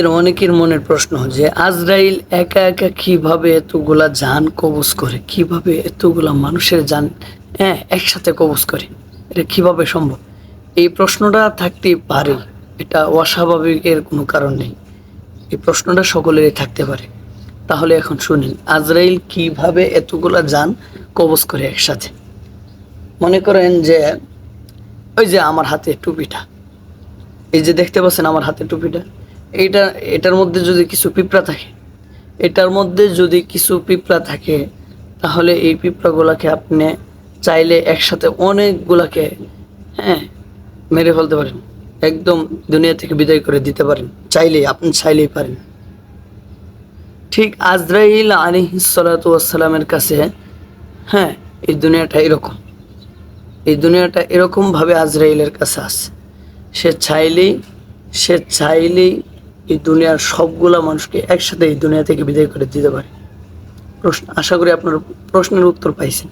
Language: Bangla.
এর অনেকের মনের প্রশ্ন যে, আজরাইল একা একা কীভাবে এতগুলা জান কবজ করে? কীভাবে এতগুলা মানুষের জান হ্যাঁ একসাথে কবজ করে? এটা কীভাবে সম্ভব? এই প্রশ্নটা থাকতেই পারে। এটা অস্বাভাবিকের কোনো কারণ নেই। এই প্রশ্নটা সকলেরই থাকতে পারে। তাহলে এখন শুনেন, আজরাইল কীভাবে এতগুলা জান কবজ করে একসাথে? মনে করেন যে, ওই যে আমার হাতে টুপিটা। এই যে দেখতে পাচ্ছেন আমার হাতে টুপিটা? এইটা, এটার মধ্যে যদি কিছু পিঁপড়া থাকে, এটার মধ্যে যদি কিছু পিঁপড়া থাকে, তাহলে এই পিঁপড়াগুলাকে আপনি চাইলে একসাথে অনেকগুলাকে হ্যাঁ মেরে ফেলতে পারেন। একদম দুনিয়া থেকে বিদায় করে দিতে পারেন। চাইলেই, আপনি চাইলেই পারেন। ঠিক আজরাইল আলী সালাতামের কাছে হ্যাঁ এই দুনিয়াটা এরকম। এই দুনিয়াটা এরকমভাবে আজরাইলের কাছে আছে। সে চাইলেই সে চাইলেই এই দুনিয়ার সবগুলা মানুষকে একসাথে এই দুনিয়া থেকে বিদায় করে দিতে পারে। প্রশ্ন আশা করি আপনার প্রশ্নের উত্তর পাইছেন।